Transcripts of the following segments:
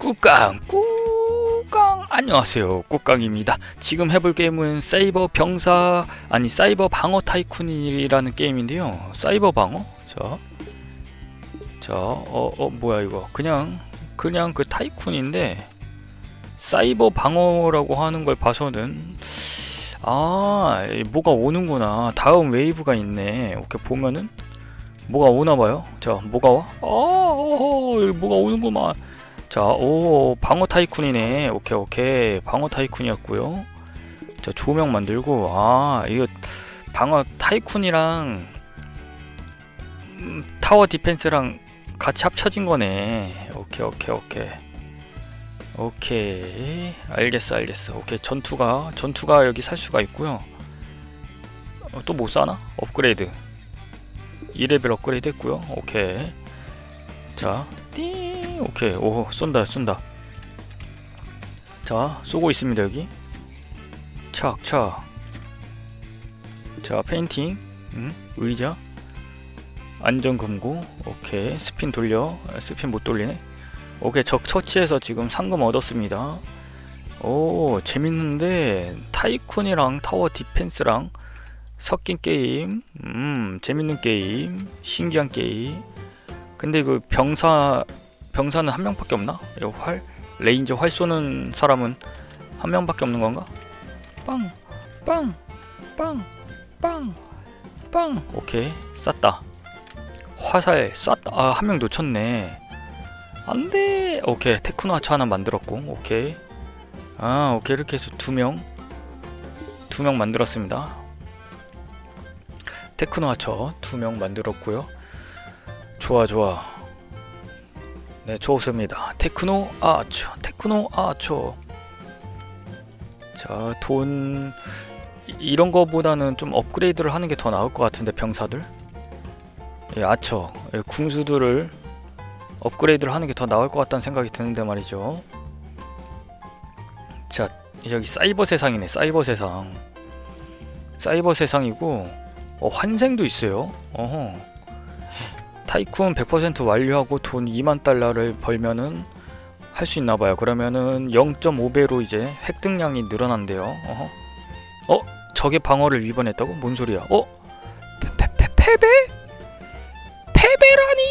꾹깡 꾹깡 안녕하세요. 꾹깡입니다. 지금 해볼 게임은 사이버 병사 아니 사이버 방어 타이쿤이라는 게임인데요. 사이버 방어? 자 자 어 어, 뭐야 이거. 그냥 그냥 그 타이쿤인데 사이버 방어라고 하는 걸 봐서는 아 뭐가 오는구나. 다음 웨이브가 있네. 오케이 보면은 뭐가 오나봐요. 자 뭐가 와? 아 어허, 뭐가 오는구만 자, 오, 방어 타이쿤이네. 오케이, 오케이. 방어 타이쿤이었고요. 자, 조명 만들고, 아, 이거 방어 타이쿤이랑 음, 타워 디펜스랑 같이 합쳐진 거네. 오케이, 오케이, 오케이. 오케이. 알겠어, 알겠어. 오케이, 전투가, 전투가 여기 살 수가 있고요. 어, 또못 사나? 업그레이드. 2레벨 업그레이드 했고요. 오케이. 자, 띵. 오케이. 오, 쏜다, 쏜다. 자, 쏘고 있습니다, 여기. 착, 착. 자, 페인팅. 음, 의자. 안전 금고. 오케이. 스핀 돌려. 아, 스핀 못 돌리네. 오케이. 적 처치해서 지금 상금 얻었습니다. 오, 재밌는데 타이쿤이랑 타워 디펜스랑 섞인 게임. 음, 재밌는 게임. 신기한 게임. 근데 그 병사 병사는 한 명밖에 없나? 이거 활 레인저 활 쏘는 사람은 한 명밖에 없는 건가? 빵, 빵, 빵, 빵, 빵. 오케이 쐈다. 화살 쐈다. 아 한 명 놓쳤네. 안돼. 오케이 테크노 하차 하나 만들었고. 오케이. 아 오케이 이렇게 해서 두 명, 만들었습니다. 테크노 하처 두 명 만들었고요. 좋아 좋아. 네 좋습니다. 테크노 아처 테크노 아처. 자돈 이런 거보다는 좀 업그레이드를 하는 게 더 나을 것 같은데 병사들. 예, 아처 예, 궁수들을 업그레이드를 하는 게 더 나을 것 같다는 생각이 드는데 말이죠. 자 여기 사이버 세상이네 사이버 세상. 사이버 세상이고 어, 환생도 있어요. 어허. 타이쿤 100% 완료하고 돈 2만 달러를 벌면은 할 수 있나 봐요. 그러면은 0.5배로 이제 획득량이 늘어난대요. 어허. 어? 적의 방어를 위반했다고? 뭔 소리야? 어? 패, 패, 패, 패배? 패배라니!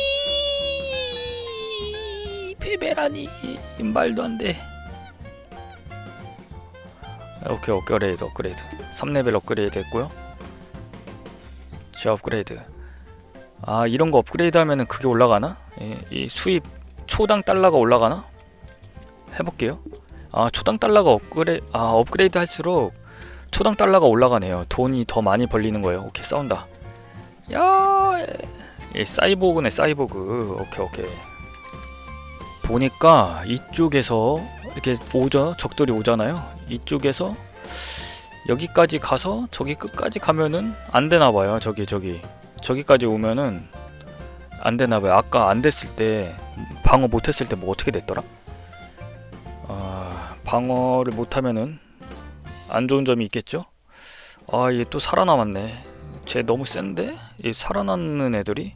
패배라니! 말도 안 돼. 오케이, 업그레이드, 업그레이드. 3레벨 업그레이드 했고요. 자, 업그레이드. 아 이런 거 업그레이드 하면은 그게 올라가나? 이, 이 수입 초당 달러가 올라가나? 해볼게요. 아 초당 달러가 업그레 아 업그레이드 할수록 초당 달러가 올라가네요. 돈이 더 많이 벌리는 거예요. 오케이 싸운다. 야, 이 사이보그네 사이보그. 오케이 오케이. 보니까 이쪽에서 이렇게 오죠. 적들이 오잖아요. 이쪽에서 여기까지 가서 저기 끝까지 가면은 안 되나 봐요. 저기 저기. 저기까지 오면은 안 되나 봐요. 아까 안 됐을 때 방어 못 했을 때 뭐 어떻게 됐더라? 아, 방어를 못 하면은 안 좋은 점이 있겠죠? 아, 얘 또 살아남았네. 쟤 너무 센데? 얘 살아남는 애들이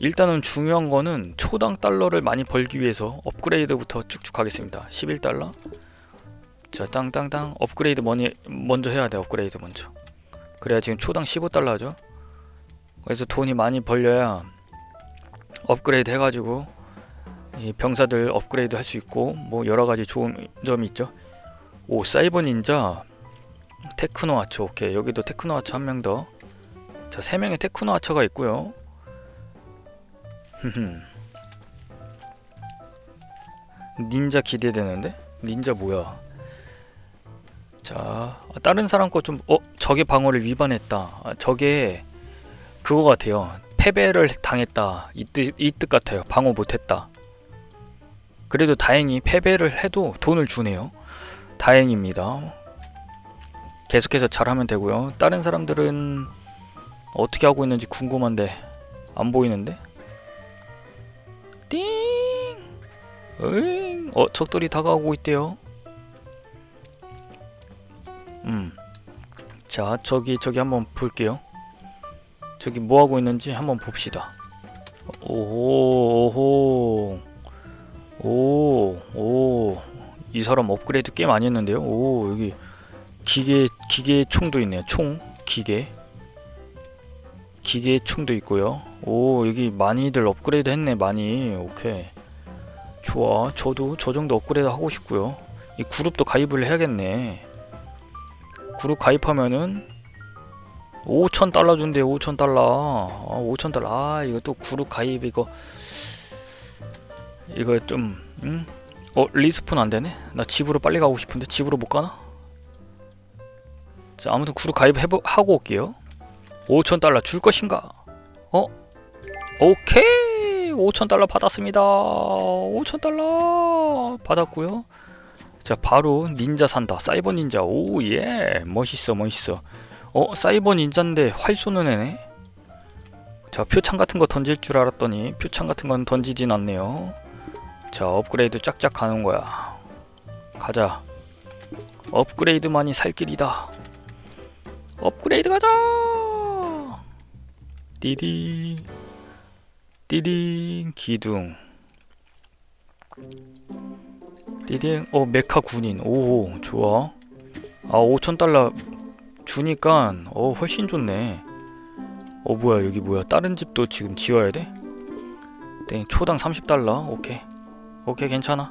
일단은 중요한 거는 초당 달러를 많이 벌기 위해서 업그레이드부터 쭉쭉 가겠습니다. 11달러. 자, 땅땅땅 업그레이드 먼저 해야 돼. 업그레이드 먼저. 그래야 지금 초당 15달러죠. 그래서 돈이 많이 벌려야 업그레이드 해가지고 이 병사들 업그레이드 할 수 있고 뭐 여러 가지 좋은 점이 있죠. 오 사이버 닌자 테크노 아처 오케이 여기도 테크노 아처 한 명 더. 자 세 명의 테크노 아처가 있고요. 닌자 기대되는데 닌자 뭐야? 자 다른 사람 거 좀 어 적의 방어를 위반했다. 아, 적의 그거 같아요. 패배를 당했다. 이 뜻, 이 뜻 같아요. 방어 못했다. 그래도 다행히 패배를 해도 돈을 주네요. 다행입니다. 계속해서 잘하면 되고요. 다른 사람들은 어떻게 하고 있는지 궁금한데 안 보이는데? 띵! 응! 어, 적들이 다가오고 있대요. 음. 자, 저기 저기 한번 볼게요. 저기 뭐 하고 있는지 한번 봅시다. 오호, 오호, 오, 이 사람 업그레이드 꽤 많이 했는데요. 오 여기 기계 기계 총도 있네요. 총 기계 기계 총도 있고요. 오 여기 많이들 업그레이드 했네 많이. 오케이 좋아. 저도 저 정도 업그레이드 하고 싶고요. 이 그룹도 가입을 해야겠네. 그룹 가입하면은 5천 달러 준대 5천 달러. 아, 5천 달러. 아 이거 또 그룹 가입 이거 이거 좀 응? 어 리스폰 안 되네. 나 집으로 빨리 가고 싶은데 집으로 못 가나? 자 아무튼 그룹 가입 해보 하고 올게요. 5천 달러 줄 것인가? 어? 오케이 5천 달러 받았습니다. 5천 달러 받았고요. 자 바로 닌자 산다. 사이버 닌자. 오예 멋있어 멋있어. 어 사이버 닌자인데 활 쏘는 애네. 자 표창 같은 거 던질 줄 알았더니 표창 같은 건 던지진 않네요. 자 업그레이드 쫙쫙 가는 거야. 가자. 업그레이드만이 살 길이다. 업그레이드 가자. 띠디 띠딩 기둥 띠딩 어 메카 군인 오 좋아 아 5천 달러 주니까 어 훨씬 좋네 어 뭐야 여기 뭐야 다른 집도 지금 지어야 돼? 땡 초당 30달러 오케이 오케이 괜찮아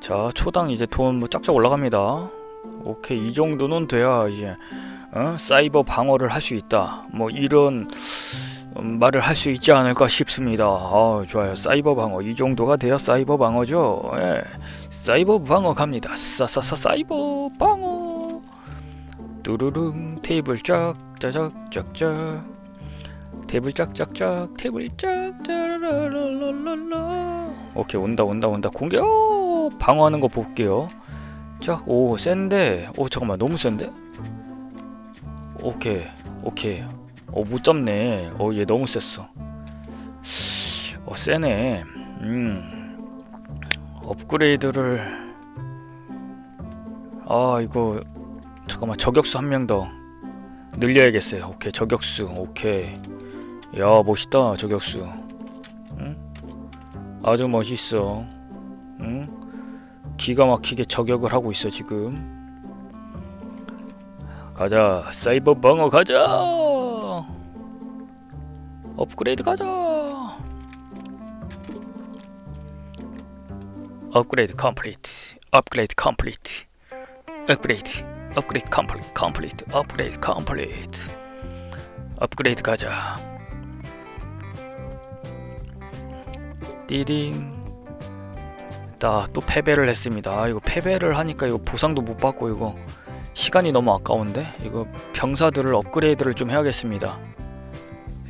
자 초당 이제 돈 뭐 쫙쫙 올라갑니다 오케이 이 정도는 돼야 이제 어? 사이버 방어를 할 수 있다 뭐 이런 음, 말을 할 수 있지 않을까 싶습니다. 아, 좋아요. 사이버 방어 이 정도가 돼야 사이버 방어죠. 예. 사이버 방어 갑니다. 싸싸싸 사이버 방어. 뚜루릉 테이블 쫙짜작 쫙쫙 테이블 쫙쫙쫙 테이블 쫙짜라라라라라 오케이 온다 온다 온다 공격 방어하는 거 볼게요. 쫙오 센데 오 잠깐만 너무 센데 오케이 오케이 어, 못 잡네. 어, 얘 너무 셌어. 어, 세네. 음. 업그레이드를 아, 이거 잠깐만. 저격수 한 명 더 늘려야겠어요. 오케이. 저격수. 오케이. 야, 멋있다. 저격수. 응? 아주 멋있어. 응? 기가 막히게 저격을 하고 있어, 지금. 가자. 사이버 방어 가자. 업그레이드 가자. 업그레이드 컴플리트. 업그레이드 컴플리트. 업그레이드. 업그레이드 컴플리트. 컴플리트. 업그레이드 컴플리트. 업그레이드 가자. 띠딩. 나 또 패배를 했습니다. 아, 이거 패배를 하니까 이거 보상도 못 받고 이거 시간이 너무 아까운데 이거 병사들을 업그레이드를 좀 해야겠습니다.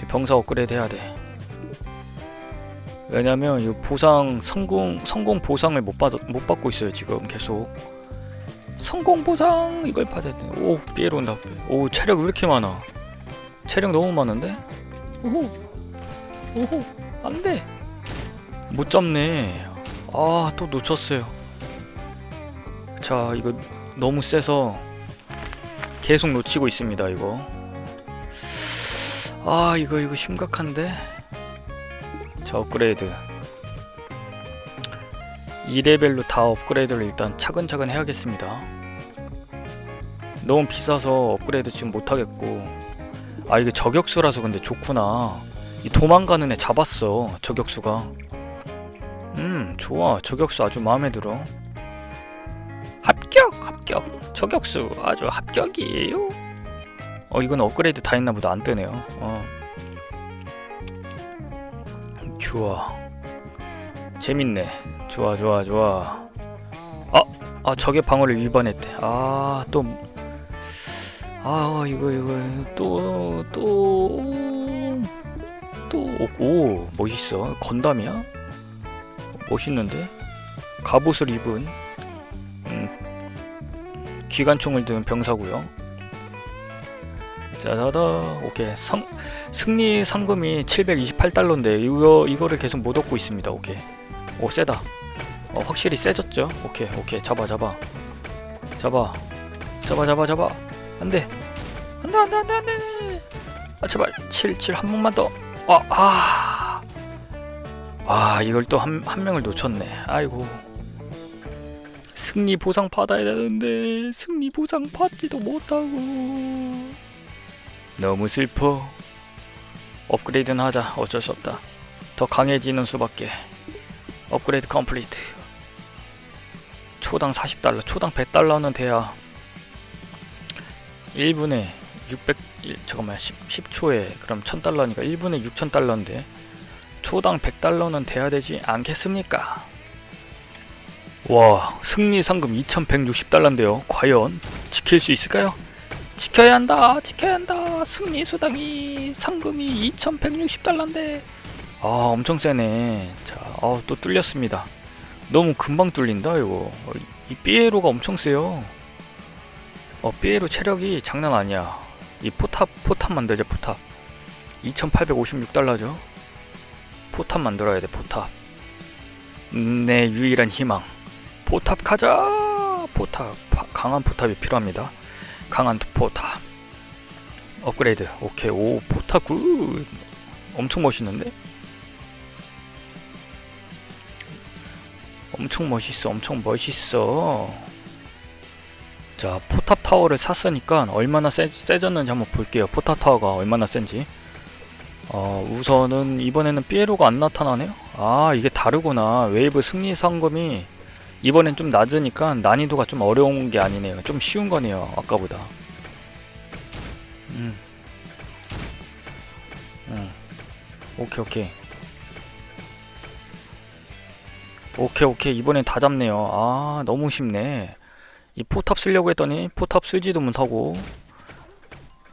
병사 업그레이드 해야 돼. 왜냐면 이 보상 성공 성공 보상을 못 받, 못 받고 있어요 지금 계속. 성공 보상 이걸 받아야 돼. 오 피에로 온다. 오 체력 왜 이렇게 많아? 체력 너무 많은데? 오호 오호 안돼. 못 잡네. 아 또 놓쳤어요. 자 이거 너무 세서 계속 놓치고 있습니다 이거. 아 이거 이거 심각한데 자 업그레이드 2레벨로 다 업그레이드를 일단 차근차근 해야겠습니다. 너무 비싸서 업그레이드 지금 못하겠고. 아 이게 저격수라서 근데 좋구나. 이 도망가는 애 잡았어 저격수가. 음 좋아. 저격수 아주 마음에 들어. 합격 합격. 저격수 아주 합격이에요. 어 이건 업그레이드 다 했나 보다. 안 뜨네요. 어. 좋아 재밌네. 좋아 좋아 좋아. 아, 아 적의 방어를 위반했대. 아또아 아, 이거 이거 또 또 또오 멋있어. 건담이야? 멋있는데? 갑옷을 입은 음, 기관총을 든 병사고요. 자다다 오케이. 성, 승리 상금이 728달러인데 이거 이거를 계속 못 얻고 있습니다. 오케이 오 세다. 어, 확실히 세졌죠. 오케이 오케이. 잡아 잡아. 잡아. 잡아 잡아 잡아. 안돼. 안돼 안돼 안돼 안돼 아 제발. 77 한 번만 더아아. 와 이걸 또 한 한 명을 놓쳤네. 아이고. 승리 보상 받아야 되는데 승리 보상 받지도 못하고. 너무 슬퍼. 업그레이드는 하자. 어쩔 수 없다. 더 강해지는 수밖에 업그레이드 컴플리트 초당 40달러 초당 100달러는 돼야 1분에 600 일- 잠깐만 10, 10 초에 그럼 1000달러니까 1분에 6000달러인데 초당 100달러는 돼야 되지 않겠습니까? 와 승리 상금 2160달러인데요 과연 지킬 수 있을까요? 지켜야 한다 지켜야 한다 승리 수당이 상금이 2160달러인데 아 엄청 세네. 자또 뚫렸습니다. 너무 금방 뚫린다 이거. 어, 이 삐에로가 엄청 세요. 어 삐에로 체력이 장난 아니야. 이 포탑 포탑 만들자 포탑. 2856달러죠. 포탑 만들어야 돼 포탑. 내 유일한 희망. 포탑 가자! 포탑 파- 강한 포탑이 필요합니다. 강한 포탑. 업그레이드. 오케이 오 포탑 굿. 엄청 멋있는데 엄청 멋있어 엄청 멋있어. 자 포탑 타워를 샀으니까 얼마나 세, 세졌는지 한번 볼게요. 포탑 타워가 얼마나 센지. 어 우선은 이번에는 삐에로가 안 나타나네요? 아 이게 다르구나. 웨이브 승리 상금이 이번엔 좀 낮으니까 난이도가 좀 어려운 게 아니네요. 좀 쉬운 거네요 아까보다. 음. 음. 오케이 오케이 오케이 오케이. 이번엔 다 잡네요. 아 너무 쉽네. 이 포탑 쓰려고 했더니 포탑 쓰지도 못하고.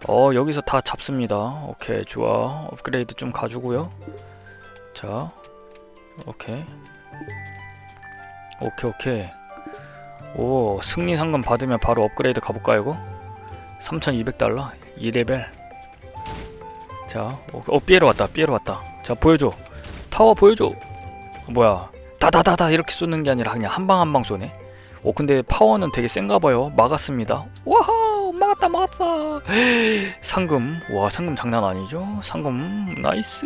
어 여기서 다 잡습니다. 오케이 좋아. 업그레이드 좀 가주고요. 자 오케이. 오케이 오케이. 오 승리 상금 받으면 바로 업그레이드 가볼까 이거? 3200달러? 2레벨. 자 어, 어 삐에로 왔다 삐에로 왔다. 자 보여줘. 타워 보여줘. 어, 뭐야 다다다다 이렇게 쏘는 게 아니라 그냥 한 방 한 방 쏘네. 오 근데 파워는 되게 센가 봐요. 막았습니다. 와하 막았다 막았다. 상금. 와 상금 장난 아니죠? 상금. 나이스.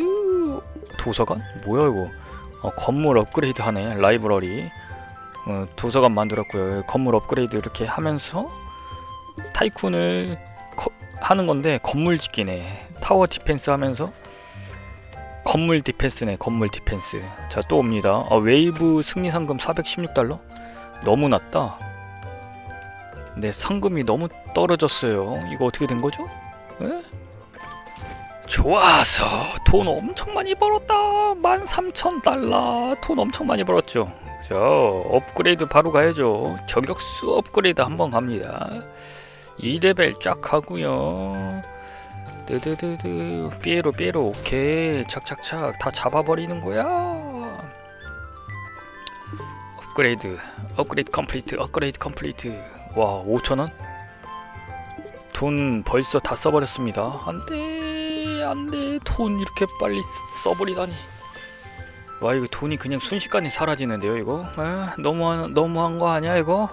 도서관? 뭐야 이거? 어, 건물 업그레이드 하네 라이브러리. 어, 도서관 만들었고요. 건물 업그레이드 이렇게 하면서 타이쿤을 거- 하는 건데 건물 짓기네. 타워 디펜스 하면서 건물 디펜스네 건물 디펜스. 자 또 옵니다. 아, 웨이브 승리 상금 416달러? 너무 낮다. 내 상금이 너무 떨어졌어요. 이거 어떻게 된 거죠? 에? 좋아서 돈 엄청 많이 벌었다. 13,000달러. 돈 엄청 많이 벌었죠. 자 업그레이드 바로 가야죠. 저격수 업그레이드 한번 갑니다. 2레벨 쫙 하고요 드드드드 삐에로 삐에로. 오케이. 착착착. 다 잡아버리는 거야. 업그레이드. 업그레이드 컴플리트 업그레이드 컴플리트. 와 5천원? 돈 벌써 다 써버렸습니다. 안돼 안돼. 돈 이렇게 빨리 쓰- 써버리다니. 와 이거 돈이 그냥 순식간에 사라지는데요 이거? 에? 너무한 너무한 거 아니야 이거?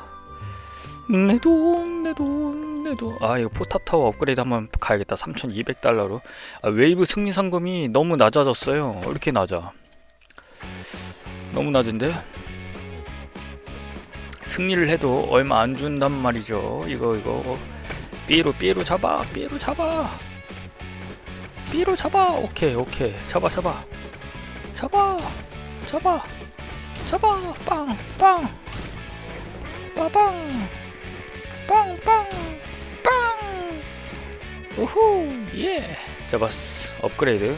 내 돈 내돈 내돈아 이거 포탑 타워 업그레이드 한번 가야겠다. 3,200달러로. 아, 웨이브 승리 상금이 너무 낮아졌어요. 왜 이렇게 낮아. 너무 낮은데? 승리를 해도 얼마 안 준단 말이죠. 이거 이거. 삐로 삐로 잡아. 삐로 잡아. 삐로 잡아. 오케이 오케이. 잡아 잡아. 잡아. 잡아. 잡아. 빵빵. 빠방 빵빵 빵 우후 예. 잡았어 업그레이드.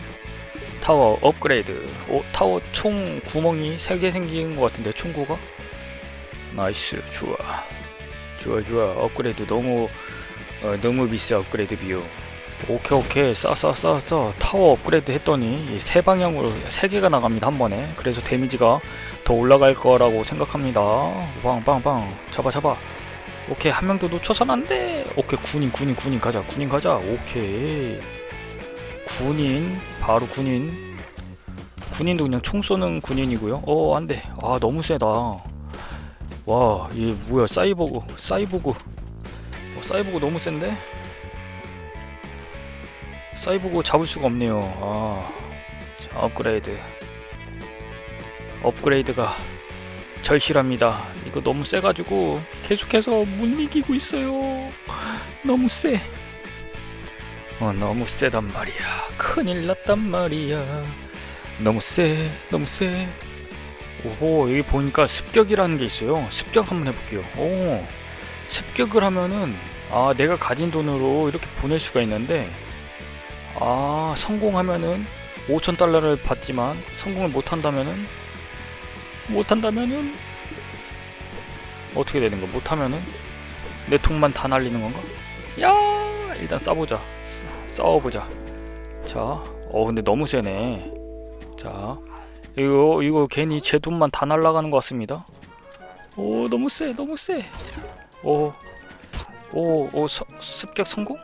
타워 업그레이드. 오 타워 총 구멍이 3개 생긴 것 같은데 총구가? 나이스 좋아. 좋아 좋아. 업그레이드 너무 어, 너무 비싸 업그레이드 비용. 오케이 오케이. 싸싸싸싸. 타워 업그레이드 했더니 이세 방향으로 세 개가 나갑니다 한 번에. 그래서 데미지가 더 올라갈 거라고 생각합니다. 빵빵빵. 잡아 잡아. 오케이 한 명도 놓쳐선 안돼 오케이 군인 군인 군인 가자 군인 가자 오케이 군인 바로 군인 군인도 그냥 총 쏘는 군인이고요 어 안돼 아 너무 세다 와, 이게 뭐야? 사이보그, 사이보그. 어, 사이보그 너무 센데? 사이보그 잡을 수가 없네요. 아, 자, 업그레이드. 업그레이드가 절실합니다. 이거 너무 세가지고 계속해서 못 이기고 있어요. 너무 세. 어, 너무 세단 말이야. 큰일 났단 말이야. 너무 세, 너무 세. 오호, 여기 보니까 습격이라는 게 있어요. 습격 한번 해볼게요. 오, 습격을 하면은, 아, 내가 가진 돈으로 이렇게 보낼 수가 있는데, 아, 성공하면은 5천 달러를 받지만, 성공을 못한다면은, 못한다면은, 어떻게 되는 거? 못하면은, 내 돈만 다 날리는 건가? 야, 일단 싸보자. 싸워보자. 자, 어 근데 너무 세네. 자, 이거 이거 괜히 제 돈만 다 날라가는 것 같습니다. 오 너무 세, 너무 세. 오, 오, 오 서, 습격 성공?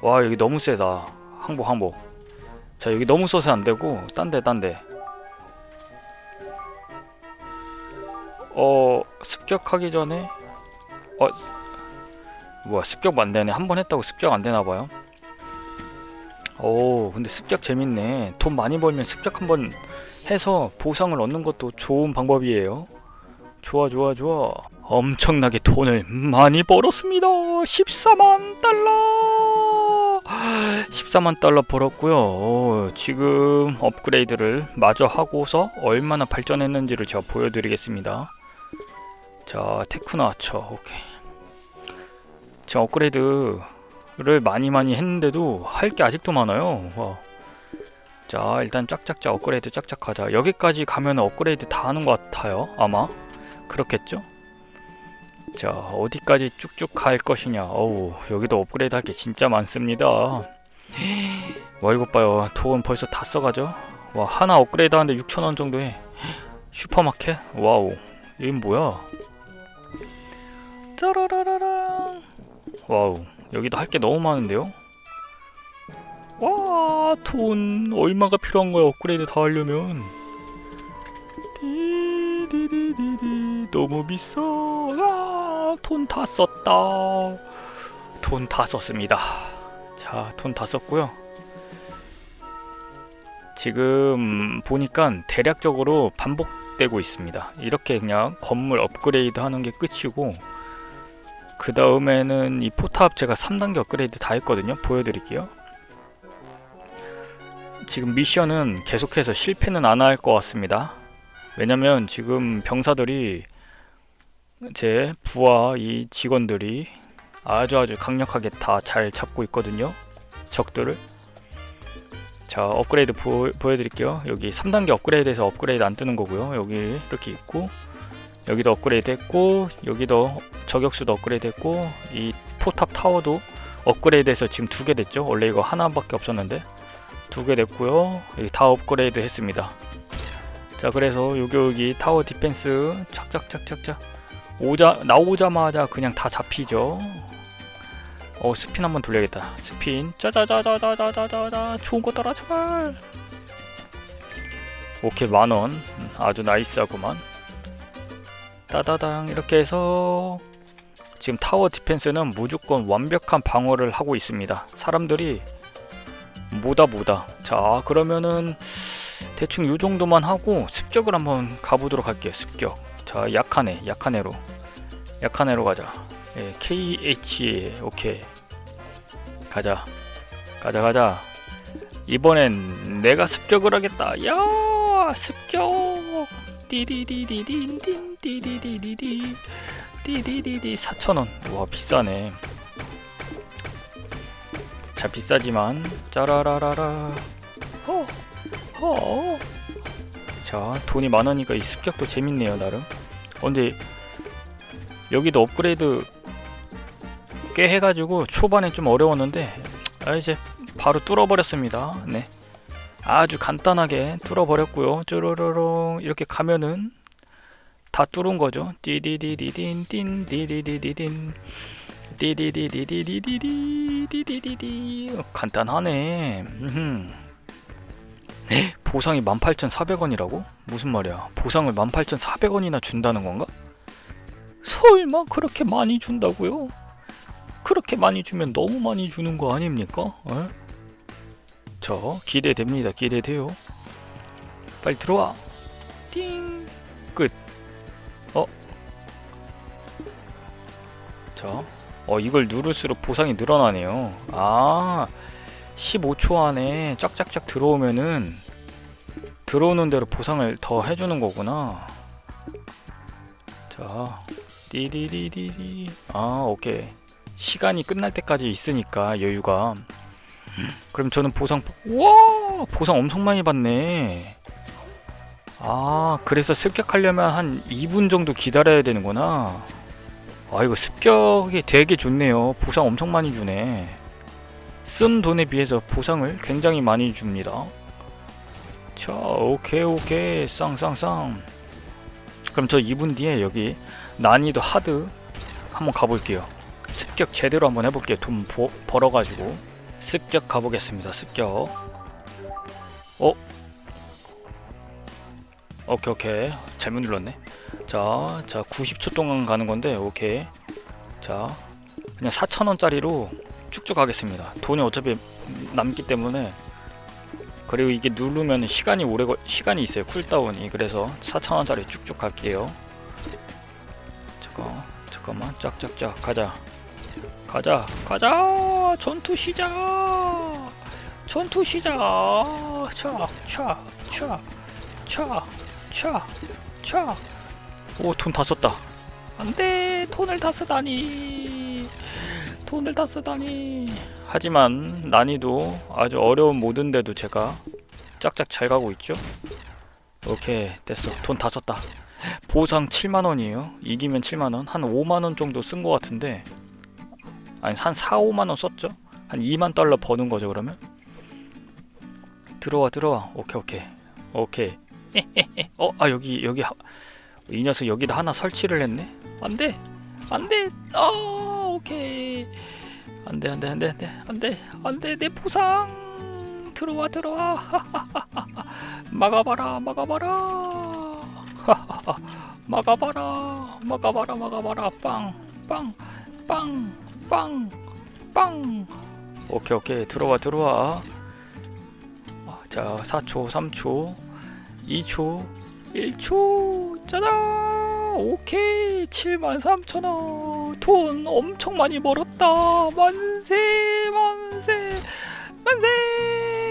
와 여기 너무 세다. 항복 항복. 자 여기 너무 써서 안 되고 딴데 딴데. 어 습격하기 전에 어 뭐야 습격 안 되네. 한 번 했다고 습격 안 되나 봐요. 오 근데 습격 재밌네. 돈 많이 벌면 습격 한 번 해서 보상을 얻는 것도 좋은 방법이에요. 좋아 좋아 좋아. 엄청나게 돈을 많이 벌었습니다. 14만 달러! 14만 달러 벌었고요. 오, 지금 업그레이드를 마저 하고서 얼마나 발전했는지를 제가 보여드리겠습니다 자 테크노 아처 오케이 자 업그레이드 를 많이 많이 했는데도 할 게 아직도 많아요. 와. 자 일단 짝짝짝 업그레이드 짝짝 하자. 여기까지 가면 업그레이드 다 하는 것 같아요. 아마 그렇겠죠? 자 어디까지 쭉쭉 갈 것이냐. 어우 여기도 업그레이드 할 게 진짜 많습니다. 와 이것 봐요. 돈 벌써 다 써가죠. 와 하나 업그레이드 하는데 6천원 정도 해. 슈퍼마켓? 와우 이건 뭐야? 짜라라라랑 와우 여기도 할 게 너무 많은데요? 와, 돈 얼마가 필요한 거야? 업그레이드 다 하려면. 디디디디디 너무 비싸. 아, 돈 다 썼다. 돈 다 썼습니다. 자, 돈 다 썼고요. 지금 보니까 대략적으로 반복 되고 있습니다. 이렇게 그냥 건물 업그레이드 하는 게 끝이고 그 다음에는 이 포탑 제가 3단계 업그레이드 다 했거든요. 보여드릴게요. 지금 미션은 계속해서 실패는 안 할 것 같습니다. 왜냐면 지금 병사들이 제 부하 이 직원들이 아주 아주 강력하게 다 잘 잡고 있거든요. 적들을. 자 업그레이드 보, 보여드릴게요. 여기 3단계 업그레이드에서 업그레이드 안 뜨는 거고요. 여기 이렇게 있고 여기도 업그레이드 했고 여기도 저격수도 업그레이드 했고 이 포탑 타워도 업그레이드해서 지금 두 개 됐죠? 원래 이거 하나밖에 없었는데 두 개 됐고요. 여기 다 업그레이드 했습니다. 자 그래서 여기 여기 타워 디펜스 착착착착착. 오자 나오자마자 그냥 다 잡히죠 어 스핀 한번 돌려야겠다 스핀 짜자자자자자자자 좋은 거 따라 제발 오케이 만원 아주 나이스하구만 따다당 이렇게 해서 지금 타워 디펜스는 무조건 완벽한 방어를 하고 있습니다. 사람들이 뭐다 뭐다. 자 그러면은 대충 요 정도만 하고 습격을 한번 가보도록 할게요. 습격. 자 약한 애, 약한 애로, 약한 애로 가자. 예, KH 오케이. 가자, 가자 가자. 이번엔 내가 습격을 하겠다. 야 습격. 띠디디디딘딘 띠디디디디 띠디디디 4천원. 와 비싸네. 자 비싸지만. 짜라라라라. 허허. 자 돈이 많으니까 이 습격도 재밌네요 나름. 어, 근데 여기도 업그레이드 꽤 해가지고 초반에 좀 어려웠는데 아 이제 바로 뚫어버렸습니다 네 아주 간단하게 뚫어버렸고요. 쭈루루루 이렇게 가면은 다 뚫은 거죠. 띠디디디딘 딘 디디디디딘 띠디디디디디디디 디디디디 간단하네. 보상이 18,400원이라고? 무슨 말이야? 보상을 18,400원이나 준다는 건가? 설마 그렇게 많이 준다고요? 그렇게 많이 주면 너무 많이 주는 거 아닙니까? 에? 저 기대됩니다. 기대돼요. 빨리 들어와. 띵. 끝. 어? 자, 어 이걸 누를수록 보상이 늘어나네요. 아, 15초 안에 쫙쫙쫙 들어오면은 들어오는 대로 보상을 더 해주는 거구나. 자, 띠리리리리. 아, 오케이. 시간이 끝날 때까지 있으니까 여유가. 그럼 저는 보상, 와, 보상 엄청 많이 받네. 아, 그래서 습격하려면 한 2분 정도 기다려야 되는구나. 아, 이거 습격이 되게 좋네요. 보상 엄청 많이 주네. 쓴 돈에 비해서 보상을 굉장히 많이 줍니다. 자, 오케이, 오케이. 쌍쌍쌍. 그럼 저 2분 뒤에 여기 난이도 하드 한번 가볼게요. 습격 제대로 한번 해볼게요. 돈 보, 벌어가지고. 습격 가보겠습니다. 습격. 어? 오케이 오케이. 잘못 눌렀네. 자, 자 90초 동안 가는 건데 오케이. 자 그냥 4,000원짜리로 쭉쭉 가겠습니다. 돈이 어차피 남기 때문에. 그리고 이게 누르면 시간이 오래 걸 시간이 있어요. 쿨다운이. 그래서 4,000원짜리 쭉쭉 갈게요. 잠깐 잠깐만. 짝짝짝 가자 가자 가자 전투 시작 전투 시작 차차차 차, 차, 차. 오, 돈 다 썼다. 안 돼, 돈을 다 쓰다니. 돈을 다 쓰다니. 하지만 난이도 아주 어려운 모드인데도 제가 짝짝 잘 가고 있죠? 오케이, 됐어. 돈 다 썼다. 보상 7만원이에요. 이기면 7만원. 한 5만원 정도 쓴 것 같은데. 아니, 한 4, 5만 원 썼죠? 한 2만 달러 버는 거죠, 그러면? 들어와, 들어와. 오케이, 오케이. 오케이. 어, 아 여기 여기 하- 이 녀석 여기다 하나 설치를 했네. 안 돼, 안 돼. 어, 오케이. 안 돼, 안 돼, 안 돼, 안 돼, 안 돼, 안 돼. 내 보상 들어와, 들어와. 막아봐라, 막아봐라. 막아봐라, 막아봐라, 막아봐라. 빵, 빵, 빵, 빵, 빵. 오케이, 오케이. 들어와, 들어와. 아, 자, 4초, 3초. 2초, 1초, 짜잔! 오케이, 73,000원. 돈 엄청 많이 벌었다. 만세, 만세, 만세!